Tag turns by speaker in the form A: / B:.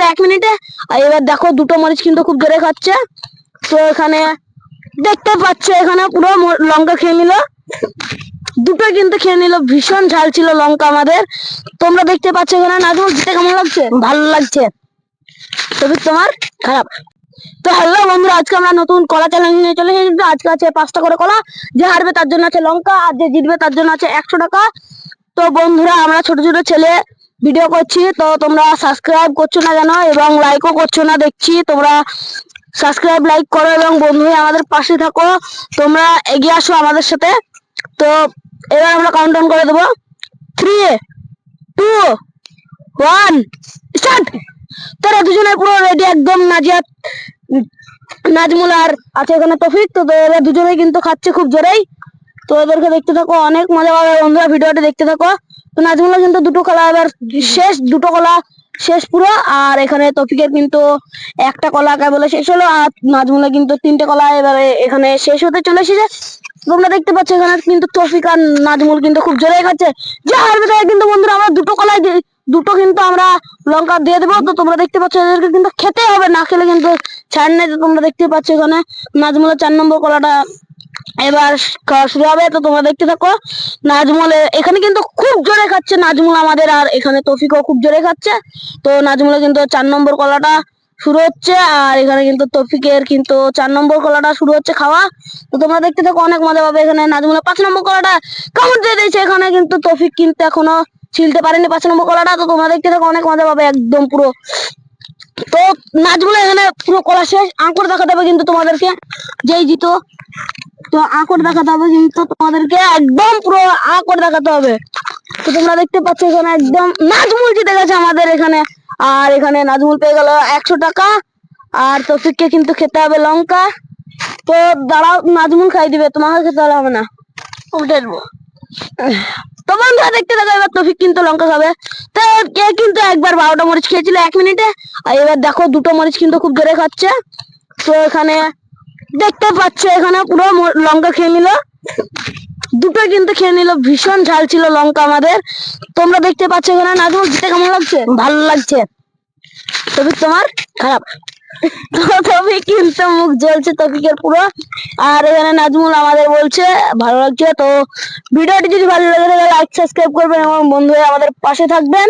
A: খেয়েছিল এক মিনিটে। আর এবার দেখো দুটো মরিচ কিন্তু খুব জোরে খাচ্ছে। তো এখানে দেখতে পাচ্ছ, এখানে পুরো লঙ্কা খেয়ে নিল। দুটো কিন্তু খেয়ে নিল, ভীষণ ঝাল ছিল লঙ্কা আমাদের। তোমরা দেখতে পাচ্ছ এখানে। নাজমুল দিতে কেমন লাগছে? ভালো লাগছে। তবে তোমার খারাপ। তো হ্যালো বন্ধুরা, আজকে আমরা নতুন কলা চ্যালেঞ্জ নিয়ে চলে এসেছি। আজকে আছে পাঁচটা করে কলা। যে হারবে তার জন্য আছে লঙ্কা, আর যে জিতবে তার জন্য আছে একশো টাকা। তো বন্ধুরা, আমরা ছোট ছোট ছেলে ভিডিও করছি, তো তোমরা সাবস্ক্রাইব করছ না কেন এবং লাইকও করছ না দেখছি, তোমরা সাবস্ক্রাইব লাইক করো এবং বন্ধু আমাদের পাশে থাকো, তোমরা এগিয়ে আসো আমাদের সাথে। তো এবার আমরা কাউন্ট ডাউন করে দেবো। থ্রি টু ওয়ান স্টার্ট তারা দুজনে পুরো রেডি একদম নাজিয়াত, নাজমুল আর আছে এখানে তফিক, তো এরা দুজনেই কিন্তু খাচ্ছে খুব জোরেই। তো এদেরকে দেখতে থাকো, অনেক মজা পাবে বন্ধুরা ভিডিওটা দেখতে থাকো। তো নাজমুলা কিন্তু দুটো কলা এবার শেষ, দুটো কলা শেষ পুরো, আর এখানে তফিকের কিন্তু একটা কলা কেবল শেষ হলো, আর নাজমুলা কিন্তু তিনটে কলা এবারে এখানে শেষ হতে চলে এসেছে। তোমরা দেখতে পাচ্ছ এখানে কিন্তু তফিক আর নাজমুল কিন্তু খুব জোরে খাচ্ছে যে হারবে তাকে কিন্তু বন্ধুরা, আমরা দুটো কলাই দুটো কিন্তু আমরা লঙ্কা দিয়ে দেবো। তো তোমরা দেখতে পাচ্ছ এদেরকে কিন্তু খেতে হবে, না খেলে কিন্তু ছাড় নেই। তোমরা দেখতে পাচ্ছ এখানে নাজমুলের চার নম্বর কলাটা এবার খাওয়া শুরু হবে, তো তোমরা দেখতে থাকো নাজমুল এখানে কিন্তু খুব জোরে খাচ্ছে নাজমুল আমাদের, আর এখানে তফিকও খুব জোরে খাচ্ছে। তো নাজমুলে কিন্তু চার নম্বর কলাটা শুরু হচ্ছে, আর এখানে কিন্তু তফিকের কিন্তু চার নম্বর কলাটা শুরু হচ্ছে খাওয়া। তো তোমরা দেখতে থাকো, অনেক মজা পাবে এখানে নাজমুলের পাঁচ নম্বর কলাটা কামড় দিয়ে দিয়েছে, এখানে কিন্তু তফিক কিন্তু এখনও ছিলতে পারেনি পাঁচ নম্বর কলাটা। তো তোমরা দেখতে থাকো, অনেক মজা পাবে একদম পুরো। তো নাচগুলো এখানে পুরো কলা শেষ আঁকড় দেখাতে হবে কিন্তু তোমাদেরকে। যেই জিতো। তো আঁকড় দেখাতে হবে কিন্তু তোমাদেরকে একদম পুরো আঁকড় দেখাতে হবে। তো তোমরা দেখতে পাচ্ছ এখানে একদম নাজমুল জিতে গেছে আমাদের এখানে। আর এখানে নাজমুল পেয়ে গেল একশো টাকা। আর তফিককে কিন্তু খেতে হবে লঙ্কা। তো দাঁড়াও, নাজমুল খাই দিবে। তোমাকে খেতে হবে না। দেবো। তো বন্ধুরা, দেখতে এবার তফিক কিন্তু লঙ্কা খাবে। তো কে কিন্তু একবার বারোটা মরিচ খেয়েছিল এক মিনিটে? আর এবার দেখো, দুটো মরিচ কিন্তু খুব জোরে খাচ্ছে। তো এখানে দেখতে পাচ্ছ, এখানে পুরো লঙ্কা খেয়ে নিল। দুটো কিন্তু খেয়ে নিল, ভীষণ ঝাল ছিল লঙ্কা আমাদের। তোমরা দেখতে পাচ্ছ এখানে। নাজমুল দিতে কেমন লাগছে? ভালো লাগছে। তবে তোমার খারাপ। তো তফিক কিন্তু মুখ জ্বলছে তফিকের পুরো। আর এখানে নাজমুল আমাদের বলছে, ভালো লাগছে। তো ভিডিওটি যদি ভালো লাগে, তাহলে লাইক সাবস্ক্রাইব করবেন এবং বন্ধুরা আমাদের পাশে থাকবেন।